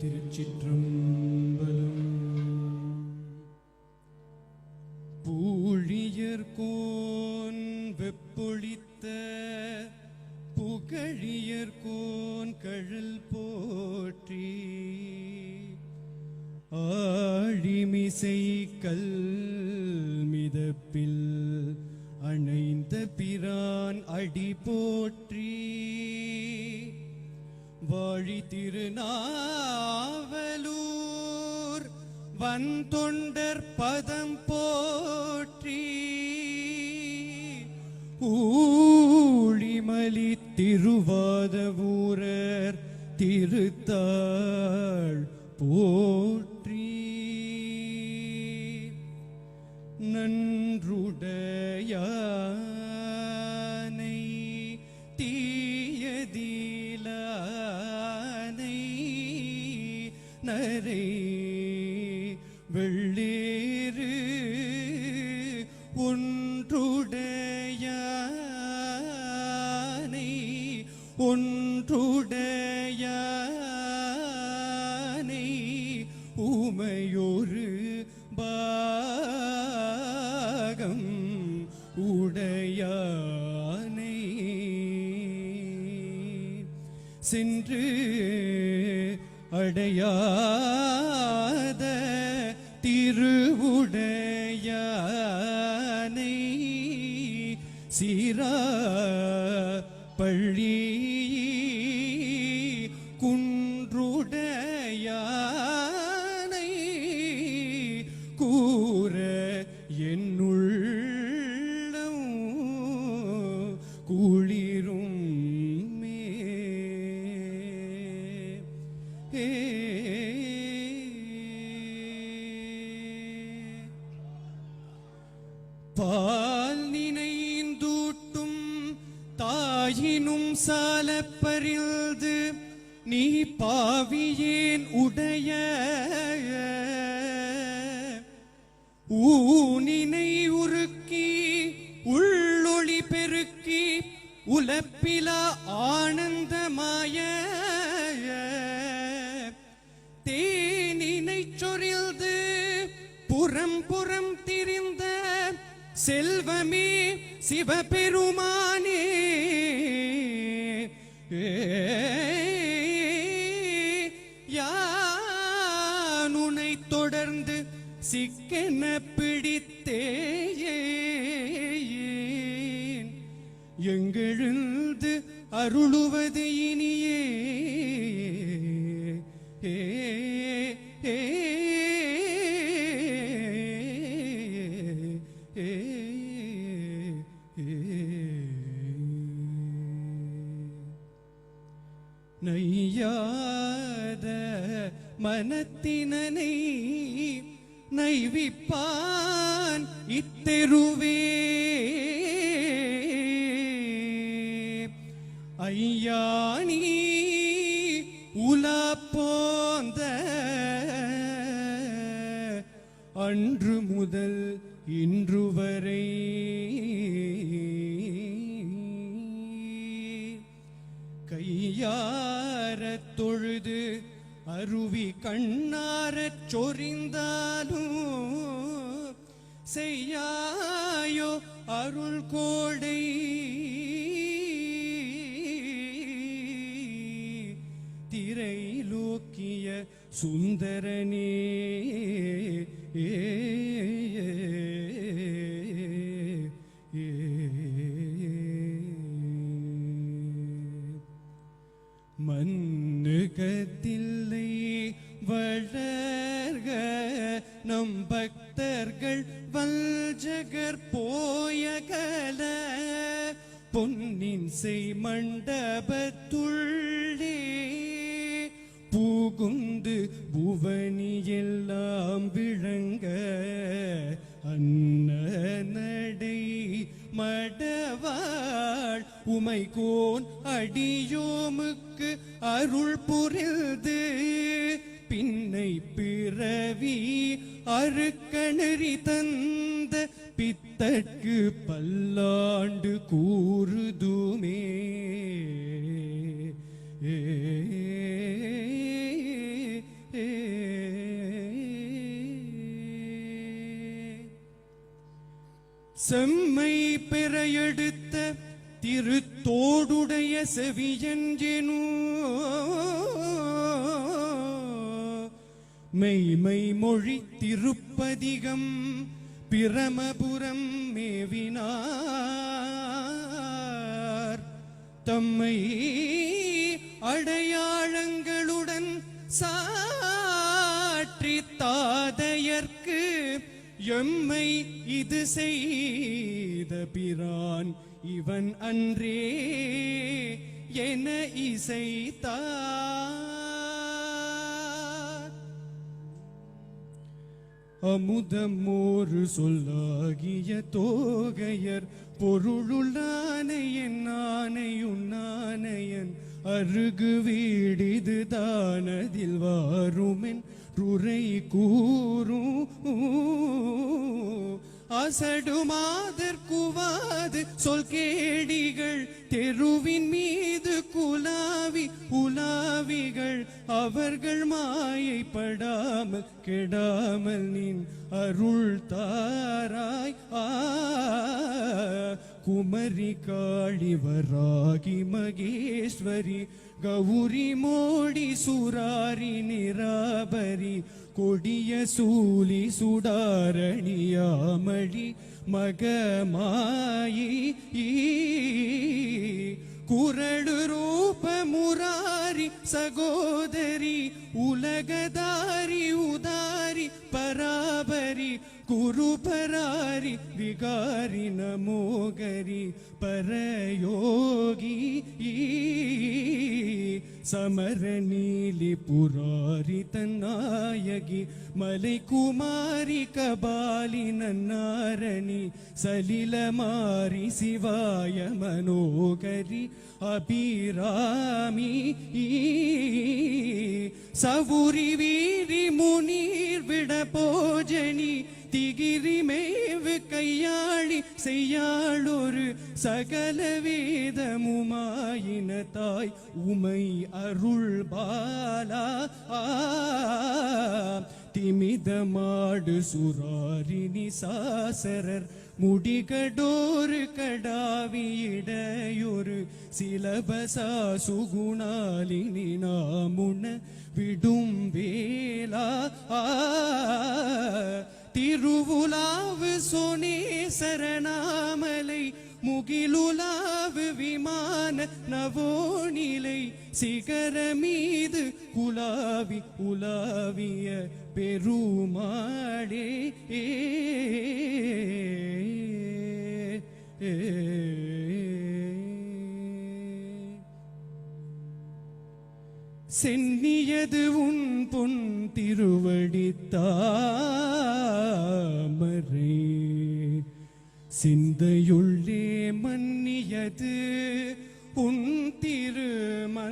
திருச்சிற்றம்பலம். பூழியர்கோன் வெப்பொழித்த புகழியர்கோன் கழல் போற்றி. ஆழிமிசை கல் மிதப்பில் அணைந்த பிரான் அடி போற்றி. வழி திருநாவலூர் வந்தொண்டர் பதம் போற்றி ஊழிமலி திருவாதவூரர் நரை வெள்ளேறு ஒன்றுடையானை ஒன்றுடையானை உமையொரு பாகம் உடையானை. சென்று அடையாத திருவுடையானை சீரா பள்ளி பால் நினைந்தூட்டும் தாயினும் சால நீ பாவியேன் உடைய ஊனினை உருக்கி உள்ளொளி பெருக்கி உலப்பிலா ஆனந்தமாய புறம் திரிந்த செல்வமே சிவபெருமானே. யானுனை தொடர்ந்து சிக்கென பிடித்தேன் எங்கெழுந்து அருளு பான் இத்தெருவே. ஐயானி உலா போந்த அன்று முதல் இன்று வரை. கையாரத் தொழுது அருவி கண்ணாரச் சொறிந்தாலும் செய்யாயோ அருள் கோடை. திரை லோக்கிய சுந்தரனே. ஏ, பக்தர்கள் வல்ஜகர் போயகல பொன்னின் செய் மண்டபத்துள்ளே பூகுந்து புவனி எல்லாம் விளங்க அன்ன நடை மடவாள் உமைகோன் அடியோமுக்கு அருள் புரிந்து பின்னை பிறவி அருக்கணறி தந்த பித்தற்கு பல்லாண்டு கூறுதுமே. செம்மை பெறையெடுத்த திருத்தோடுடைய செவியஞ்செனோ. மெய்மை மொழி திருப்பதிகம் பிரமபுரம் மேவினார் தம்மை அடையாளங்களுடன் சாற்றி தாதையர்க்கு எம்மை இது செய்த பிரான் இவன் அன்றே என இசைத்தார். அமுதமோரு சொல்லாகிய தோகையர் பொருளுள்ளானை என் ஆனையுண்ணானையன் அருகு வீடிது தானதில் வாருமென் ருரை கூறும் அசடுமாதற்குவாது சொல் கேடிகள் தெருவின் மீது குலாவி உலாவிகள் அவர்கள் மாயைப்படாமல் கெடாமல் நின் அருள் தாராய் ஆ. குமரி காளிவராகி மகேஸ்வரி கௌரி மோடி சுராரி நிராபரி കൊടിയ സൂലി സുടാരണിയാമഴി മകമായി. കുരടു രൂപമുരാരി സഹോദരി ഉലകദാരി ഉദാരി പരാപരി കുരുപരാരി വികാരി നമോകരി പരയോഗി. பரயோகி சமர நீலி புராரி தன்னாயகி மலை குமாரி கபாலி நன்னாரணி சலில மாரி சிவாய மனோகரி அபிராமி. சவுரி வீரி முனீர் விட போஜனி திகிரி மேவு கையாளி செய்யாளொரு சகல வேதமுமாயின தாய் உமை அருள் பாலா. திமிதமாடு சுராரினி சாசரர் முடிகடோரு கடாவியிடையொரு சிலபசா சுகுணாலினி நாமுன விடும் வேலா ஆ, திருவுலாவு சுனேசரநாமலை முகிலுலாவு விமான நவோனிலை சிகர மீது குலாவி உலாவிய பெருமாளே ஏ. சென்னியது உன் பொன் திருவடித்தாமரே சிந்தையுள்ளே மன்னியது உன் திருமல்திரம்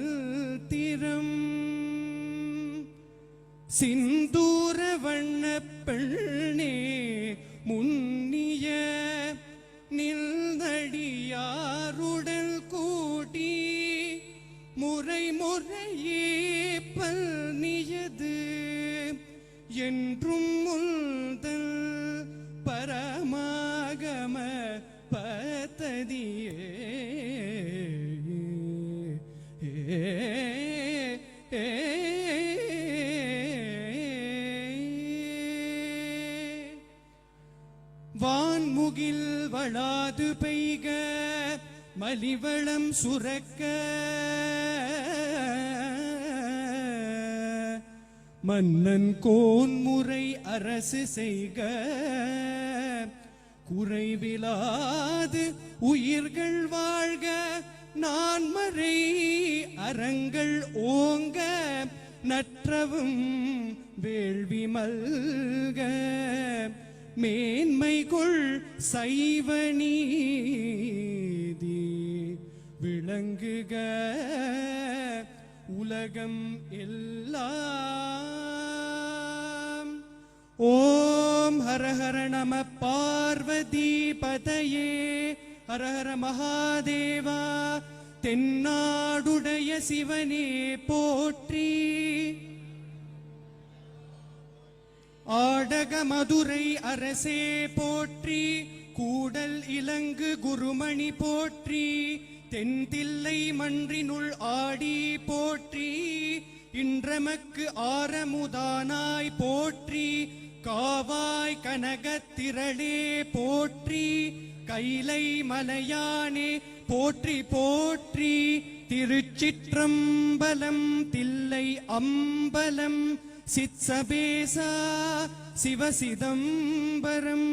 சிந்தூர வண்ண வான்முகில் வளாது பெய்க மலிவளம் சுரக்க. மன்னன் கோன்முறை அரசு செய்க குறைவிலாது உயிர்கள் வாழ்க. நான்மறை அறங்கள் ஓங்க நற்றவும் வேள்வி மல்க. மேன்மைகொள் சைவ நீதி விளங்குக. உலகம் எல்லாம். ஓம் ஹரஹர நம பார்வதி பதையே ஹரஹர மகாதேவா. தென்னாடுடைய சிவனே போற்றி. ஆடக மதுரை அரசே போற்றி கூடல் இலங்கு குருமணி போற்றி தென்தில்லை மன்றினுள் ஆடி போற்றி இன்றமக்கு ஆரமுதானாய் போற்றி காவாய் கனகத்திரளே போற்றி கைலை மலையானே போற்றி போற்றி திருச்சிற்றம்பலம் தில்லை அம்பலம் சித்சபேசா சிவசிதம்பரம்.